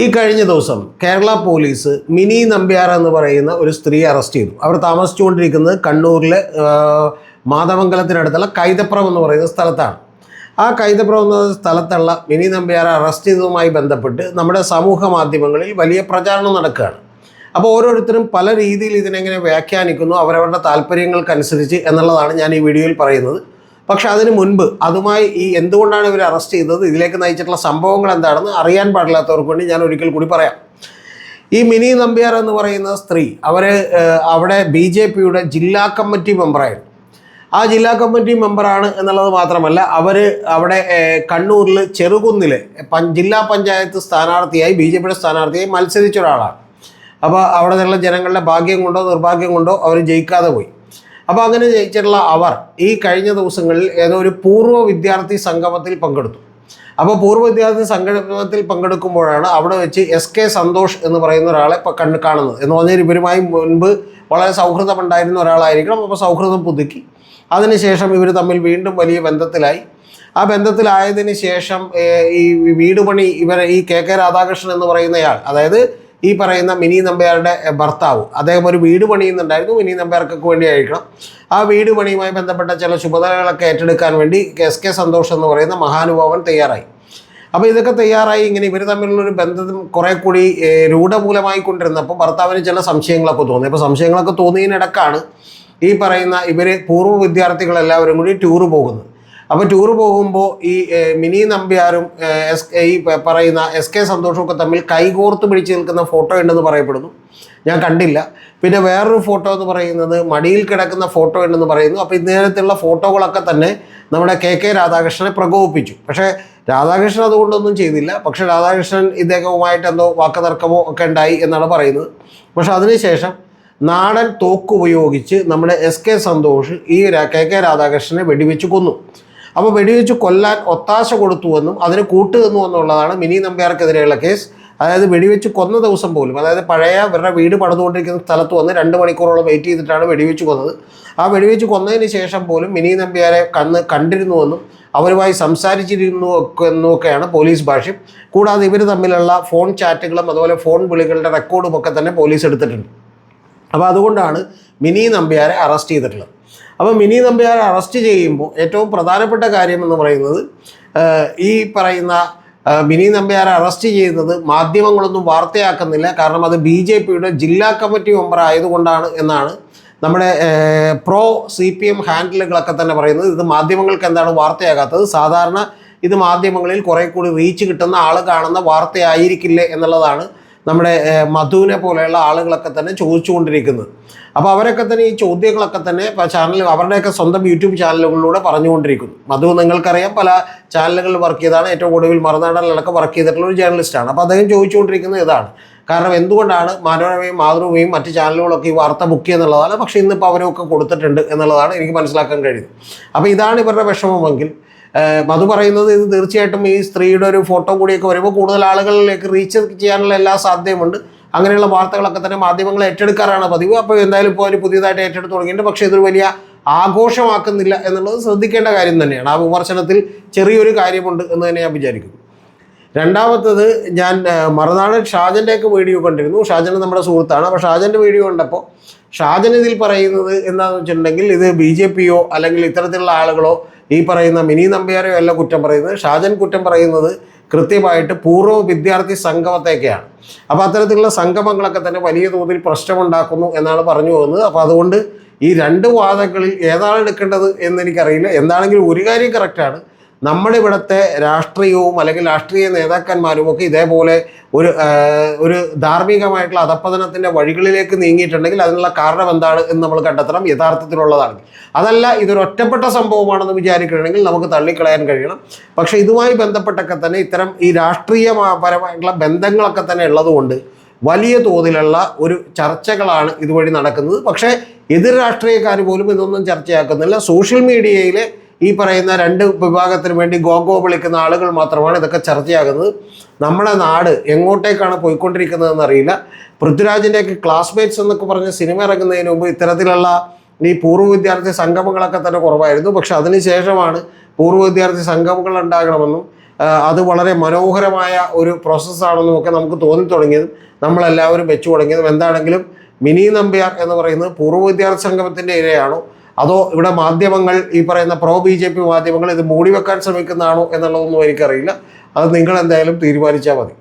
ഈ കഴിഞ്ഞ ദിവസം കേരള പോലീസ് മിനി നമ്പ്യാർ എന്ന് പറയുന്ന ഒരു സ്ത്രീ അറസ്റ്റ് ചെയ്തു. അവർ താമസിച്ചുകൊണ്ടിരിക്കുന്നത് കണ്ണൂരിലെ മാതമംഗലത്തിനടുത്തുള്ള കൈതപ്രം എന്ന് പറയുന്ന സ്ഥലത്താണ്. ആ കൈതപ്രം എന്ന സ്ഥലത്തുള്ള മിനി നമ്പ്യാർ അറസ്റ്റ് ചെയ്തതുമായി ബന്ധപ്പെട്ട് നമ്മുടെ സമൂഹ മാധ്യമങ്ങളിൽ വലിയ പ്രചാരണം നടക്കുകയാണ്. അപ്പോൾ ഓരോരുത്തരും പല രീതിയിൽ ഇതിനെങ്ങനെ വ്യാഖ്യാനിക്കുന്നു അവരവരുടെ താല്പര്യങ്ങൾക്കനുസരിച്ച് എന്നുള്ളതാണ് ഞാൻ ഈ വീഡിയോയിൽ പറയുന്നത്. പക്ഷെ അതിന് മുൻപ് അതുമായി ഈ എന്തുകൊണ്ടാണ് ഇവർ അറസ്റ്റ് ചെയ്തത്? ഇതിലേക്ക് നയിച്ചിട്ടുള്ള സംഭവങ്ങൾ എന്താണെന്ന് അറിയാൻ പാടില്ലാത്തവർക്ക് വേണ്ടി ഞാൻ ഒരിക്കൽ കൂടി പറയാം. ഈ മിനി നമ്പ്യാർ എന്ന് പറയുന്ന സ്ത്രീ അവർ അവിടെ ബി ജെ പിയുടെ ജില്ലാ കമ്മിറ്റി മെമ്പറായിരുന്നു. ആ ജില്ലാ കമ്മിറ്റി മെമ്പറാണ് എന്നുള്ളത് മാത്രമല്ല അവർ അവിടെ കണ്ണൂരിൽ ചെറുകുന്നിൽ ജില്ലാ പഞ്ചായത്ത് സ്ഥാനാർത്ഥിയായി ബി ജെ പിയുടെ സ്ഥാനാർത്ഥിയായി മത്സരിച്ച ഒരാളാണ്. അപ്പോൾ അവിടെ നിന്നുള്ള ജനങ്ങളുടെ ഭാഗ്യം കൊണ്ടോ നിർഭാഗ്യം കൊണ്ടോ അവർ ജയിക്കാതെ പോയി. അപ്പോൾ അങ്ങനെ ജയിച്ചിട്ടുള്ള അവർ ഈ കഴിഞ്ഞ ദിവസങ്ങളിൽ ഏതോ ഒരു പൂർവ വിദ്യാർത്ഥി സംഗമത്തിൽ പങ്കെടുത്തു. അപ്പോൾ പൂർവ വിദ്യാർത്ഥി സംഗമത്തിൽ പങ്കെടുക്കുമ്പോഴാണ് അവിടെ വെച്ച് എസ് കെ സന്തോഷ് എന്ന് പറയുന്ന ഒരാളെ കണ്ട് കാണുന്നത്. എന്ന് പറഞ്ഞാൽ ഇവരുമായി മുൻപ് വളരെ സൗഹൃദമുണ്ടായിരുന്ന ഒരാളായിരിക്കണം. അപ്പോൾ സൗഹൃദം പുതുക്കി. അതിനുശേഷം ഇവർ തമ്മിൽ വീണ്ടും വലിയ ബന്ധത്തിലായി. ആ ബന്ധത്തിലായതിനു ശേഷം ഈ വീട് പണി ഇവർ ഈ കെ കെ രാധാകൃഷ്ണൻ എന്ന് പറയുന്നയാൾ അതായത് ഈ പറയുന്ന മിനി നമ്പ്യാരുടെ ഭർത്താവ്. അദ്ദേഹം ഒരു വീട് പണിയുന്നുണ്ടായിരുന്നു. മിനി നമ്പ്യാർക്കൊക്കെ വേണ്ടി ആയിരിക്കണം. ആ വീട് പണിയുമായി ബന്ധപ്പെട്ട ചില ചുമതലകളൊക്കെ ഏറ്റെടുക്കാൻ വേണ്ടി എസ് കെ സന്തോഷ് എന്ന് പറയുന്ന മഹാനുഭാവൻ തയ്യാറായി. അപ്പോൾ ഇതൊക്കെ തയ്യാറായി. ഇങ്ങനെ ഇവർ തമ്മിലുള്ളൊരു ബന്ധം കുറെ കൂടി രൂഢമൂലമായി കൊണ്ടിരുന്നപ്പോൾ ഭർത്താവിന് ചില സംശയങ്ങളൊക്കെ തോന്നി. അപ്പോൾ സംശയങ്ങളൊക്കെ തോന്നിയതിനിടക്കാണ് ഈ പറയുന്ന ഇവർ പൂർവ വിദ്യാർത്ഥികളെല്ലാവരും കൂടി ടൂറ് പോകുന്നത്. അപ്പോൾ ടൂർ പോകുമ്പോൾ ഈ മിനി നമ്പ്യാരും എസ് ഈ പറയുന്ന എസ് കെ സന്തോഷവും ഒക്കെ തമ്മിൽ കൈകോർത്ത് പിടിച്ച് നിൽക്കുന്ന ഫോട്ടോ ഉണ്ടെന്ന് പറയപ്പെടുന്നു. ഞാൻ കണ്ടില്ല. പിന്നെ വേറൊരു ഫോട്ടോ എന്ന് പറയുന്നത് മടിയിൽ കിടക്കുന്ന ഫോട്ടോ ഉണ്ടെന്ന് പറയുന്നു. അപ്പോൾ ഇന്നേരത്തുള്ള ഫോട്ടോകളൊക്കെ തന്നെ നമ്മുടെ കെ കെ രാധാകൃഷ്ണനെ പ്രകോപിപ്പിച്ചു. പക്ഷേ രാധാകൃഷ്ണൻ അതുകൊണ്ടൊന്നും ചെയ്തില്ല. പക്ഷേ രാധാകൃഷ്ണൻ ഇദ്ദേഹവുമായിട്ട് എന്തോ വാക്കുതർക്കമോ ഒക്കെ ഉണ്ടായി എന്നാണ് പറയുന്നത്. പക്ഷെ അതിനുശേഷം നാടൻ തോക്ക് ഉപയോഗിച്ച് നമ്മുടെ എസ് കെ സന്തോഷ് ഈ കെ കെ രാധാകൃഷ്ണനെ വെടിവെച്ച് കൊന്നു. അപ്പോൾ വെടിവെച്ച് കൊല്ലാൻ ഒത്താശ കൊടുത്തുവെന്നും അതിന് കൂട്ടുനിന്നു എന്നുള്ളതാണ് മിനി നമ്പ്യാർക്കെതിരെയുള്ള കേസ്. അതായത് വെടിവെച്ച് കൊന്ന ദിവസം പോലും അതായത് പഴയ ഇവരുടെ വീട് പണിതുകൊണ്ടിരിക്കുന്ന സ്ഥലത്ത് വന്ന് രണ്ട് മണിക്കൂറോളം വെയിറ്റ് ചെയ്തിട്ടാണ് വെടിവെച്ച് കൊന്നത്. ആ വെടിവെച്ച് കൊന്നതിന് ശേഷം പോലും മിനി നമ്പ്യാരെ കണ്ണ് കണ്ടിരുന്നുവെന്നും അവരുമായി സംസാരിച്ചിരുന്നു എന്നൊക്കെയാണ് പോലീസ് ഭാഷ്യം. കൂടാതെ ഇവർ തമ്മിലുള്ള ഫോൺ ചാറ്റുകളും അതുപോലെ ഫോൺ വിളികളുടെ റെക്കോർഡും ഒക്കെ തന്നെ പോലീസ് എടുത്തിട്ടുണ്ട്. അപ്പോൾ അതുകൊണ്ടാണ് മിനി നമ്പ്യാരെ അറസ്റ്റ് ചെയ്തിട്ടുള്ളത്. അപ്പോൾ മിനി നമ്പ്യാരെ അറസ്റ്റ് ചെയ്യുമ്പോൾ ഏറ്റവും പ്രധാനപ്പെട്ട കാര്യം എന്ന് പറയുന്നത് ഈ പറയുന്ന മിനി നമ്പ്യാരെ അറസ്റ്റ് ചെയ്യുന്നത് മാധ്യമങ്ങളൊന്നും വാർത്തയാക്കുന്നില്ല. കാരണം അത് ബി ജെ പിയുടെ ജില്ലാ കമ്മിറ്റി മെമ്പർ ആയതുകൊണ്ടാണ് എന്നാണ് നമ്മുടെ പ്രോ സി പി എം ഹാൻഡിലുകളൊക്കെ തന്നെ പറയുന്നത്. ഇത് മാധ്യമങ്ങൾക്ക് എന്താണ് വാർത്തയാകാത്തത്? സാധാരണ ഇത് മാധ്യമങ്ങളിൽ കുറെ കൂടി റീച്ച് കിട്ടുന്ന ആൾ കാണുന്ന വാർത്തയായിരിക്കില്ലേ എന്നുള്ളതാണ് നമ്മുടെ മധുവിനെ പോലെയുള്ള ആളുകളൊക്കെ തന്നെ ചോദിച്ചുകൊണ്ടിരിക്കുന്നത് അപ്പോൾ അവരൊക്കെ തന്നെ ഈ ചോദ്യങ്ങളൊക്കെ തന്നെ ചാനൽ അവരുടെയൊക്കെ സ്വന്തം യൂട്യൂബ് ചാനലുകളിലൂടെ പറഞ്ഞുകൊണ്ടിരിക്കുന്നു. മധു നിങ്ങൾക്കറിയാം പല ചാനലുകളിൽ വർക്ക് ചെയ്താണ്. ഏറ്റവും ഒടുവിൽ മറുനാടനിലൊക്കെ വർക്ക് ചെയ്തിട്ടുള്ള ഒരു ജേർണലിസ്റ്റാണ് അപ്പോൾ അദ്ദേഹം ചോദിച്ചുകൊണ്ടിരിക്കുന്നത് ഇതാണ്. കാരണം എന്തുകൊണ്ടാണ് മനോരമയും മാതൃഭൂമിയും മറ്റ് ചാനലുകളൊക്കെ ഈ വാർത്ത ബുക്ക് ചെയ്യുന്നുള്ളതാണ്? പക്ഷേ ഇന്നിപ്പോൾ അവരൊക്കെ കൊടുത്തിട്ടുണ്ട് എന്നുള്ളതാണ് എനിക്ക് മനസ്സിലാക്കാൻ കഴിയുന്നത്. അപ്പോൾ ഇതാണ് ഇവരുടെ വിഷമമെങ്കിൽ മധു പറയുന്നത് ഇത് തീർച്ചയായിട്ടും ഈ സ്ത്രീയുടെ ഒരു ഫോട്ടോ കൂടിയൊക്കെ വരുമ്പോൾ കൂടുതൽ ആളുകളിലേക്ക് റീച്ച് ചെയ്യാനുള്ള എല്ലാ സാധ്യതയുമുണ്ട്. അങ്ങനെയുള്ള വാർത്തകളൊക്കെ തന്നെ മാധ്യമങ്ങൾ ഏറ്റെടുക്കാറാണ് പതിവ്. അപ്പോൾ എന്തായാലും ഇപ്പോൾ അവർ പുതിയതായിട്ട് ഏറ്റെടുത്ത് തുടങ്ങിയിട്ടുണ്ട്. പക്ഷേ ഇതൊരു വലിയ ആഘോഷമാക്കുന്നില്ല എന്നുള്ളത് ശ്രദ്ധിക്കേണ്ട കാര്യം തന്നെയാണ്. ആ വിമർശനത്തിൽ ചെറിയൊരു കാര്യമുണ്ട് എന്ന് തന്നെ ഞാൻ വിചാരിക്കുന്നു. രണ്ടാമത്തത് ഞാൻ മറുനാടൻ ഷാജന്റെയൊക്കെ വീഡിയോ കണ്ടിരുന്നു. ഷാജൻ നമ്മുടെ സുഹൃത്താണ്. അപ്പോൾ ഷാജന്റെ വീഡിയോ കണ്ടപ്പോൾ ഷാജൻ ഇതിൽ പറയുന്നത് എന്താണെന്ന് വെച്ചിട്ടുണ്ടെങ്കിൽ ഇത് ബി ജെ പിയോ അല്ലെങ്കിൽ ഇത്തരത്തിലുള്ള ആളുകളോ ഈ പറയുന്ന മിനി നമ്പ്യാരെയോ അല്ല കുറ്റം പറയുന്നത്. ഷാജൻ കുറ്റം പറയുന്നത് കൃത്യമായിട്ട് പൂർവ വിദ്യാർത്ഥി സംഗമത്തേക്കാണ്. അപ്പോൾ അത്തരത്തിലുള്ള സംഗമങ്ങളൊക്കെ തന്നെ വലിയ തോതിൽ പ്രശ്നമുണ്ടാക്കുന്നു എന്നാണ് പറഞ്ഞു പോകുന്നത്. അപ്പോൾ അതുകൊണ്ട് ഈ രണ്ട് വാദങ്ങളിൽ ഏതാണ് എടുക്കേണ്ടത് എന്ന് എനിക്കറിയില്ല. എന്താണെങ്കിലും ഒരു കാര്യം കറക്റ്റാണ് നമ്മുടെ ഇവിടുത്തെ രാഷ്ട്രീയവും അല്ലെങ്കിൽ രാഷ്ട്രീയ നേതാക്കന്മാരും ഒക്കെ ഇതേപോലെ ഒരു ഒരു ധാർമ്മികമായിട്ടുള്ള അധപ്പതനത്തിന്റെ വഴികളിലേക്ക് നീങ്ങിയിട്ടുണ്ടെങ്കിൽ അതിനുള്ള കാരണം എന്താണ് എന്ന് നമ്മൾ കണ്ടെത്തണം യഥാർത്ഥത്തിലുള്ളതാണ്. അതല്ല ഇതൊരു ഒറ്റപ്പെട്ട സംഭവമാണെന്ന് വിചാരിക്കണമെങ്കിൽ നമുക്ക് തള്ളിക്കളയാൻ കഴിയണം. പക്ഷേ ഇതുമായി ബന്ധപ്പെട്ടൊക്കെ തന്നെ ഇത്തരം ഈ രാഷ്ട്രീയപരമായിട്ടുള്ള ബന്ധങ്ങളൊക്കെ തന്നെ ഉള്ളതുകൊണ്ട് വലിയ തോതിലുള്ള ഒരു ചർച്ചകളാണ് ഇതുവഴി നടക്കുന്നത്. പക്ഷേ എതിർ രാഷ്ട്രീയക്കാർ പോലും ഇതൊന്നും ചർച്ചയാക്കുന്നില്ല. സോഷ്യൽ മീഡിയയിലെ ഈ പറയുന്ന രണ്ട് വിഭാഗത്തിന് വേണ്ടി ഗോഗോ വിളിക്കുന്ന ആളുകൾ മാത്രമാണ് ഇതൊക്കെ ചർച്ചയാകുന്നത്. നമ്മുടെ നാട് എങ്ങോട്ടേക്കാണ് പോയിക്കൊണ്ടിരിക്കുന്നതെന്ന് അറിയില്ല. പൃഥ്വിരാജിന്റെയൊക്കെ ക്ലാസ്മേറ്റ്സ് എന്നൊക്കെ പറഞ്ഞ് സിനിമ ഇറങ്ങുന്നതിന് മുമ്പ് ഇത്തരത്തിലുള്ള ഈ പൂർവ വിദ്യാർത്ഥി സംഗമങ്ങളൊക്കെ തന്നെ കുറവായിരുന്നു. പക്ഷെ അതിനുശേഷമാണ് പൂർവ വിദ്യാർത്ഥി സംഗമങ്ങൾ ഉണ്ടാകണമെന്നും അത് വളരെ മനോഹരമായ ഒരു പ്രോസസ്സാണെന്നും ഒക്കെ നമുക്ക് തോന്നി തുടങ്ങിയതും നമ്മളെല്ലാവരും വെച്ചു തുടങ്ങിയതും. എന്താണെങ്കിലും മിനി നമ്പ്യാർ എന്ന് പറയുന്നത് പൂർവ വിദ്യാർത്ഥി സംഗമത്തിന്റെ ഇരയാണോ? അതോ ഇവിടെ മാധ്യമങ്ങൾ ഈ പറയുന്ന പ്രോ ബി ജെ പി മാധ്യമങ്ങൾ ഇത് മൂടിവെക്കാൻ ശ്രമിക്കുന്നതാണോ എന്നുള്ളതൊന്നും എനിക്കറിയില്ല. അത് നിങ്ങൾ എന്തായാലും തീരുമാനിച്ചാൽ മതി.